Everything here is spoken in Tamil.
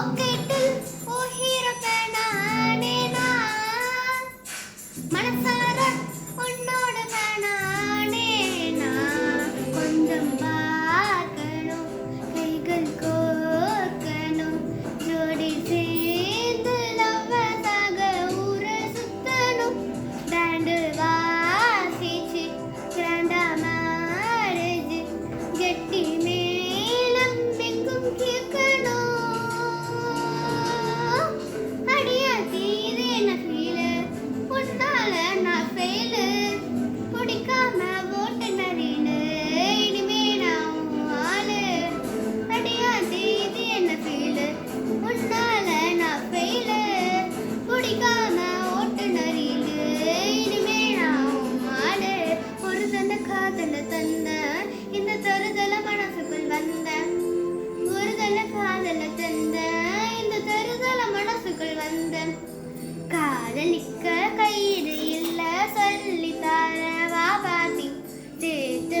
பாக்கெட்டில் போகிற நானே நான். மனசார காதலிக்க கயிறு இல்ல சொல்லி தரவா பாத்தி சேர்த்து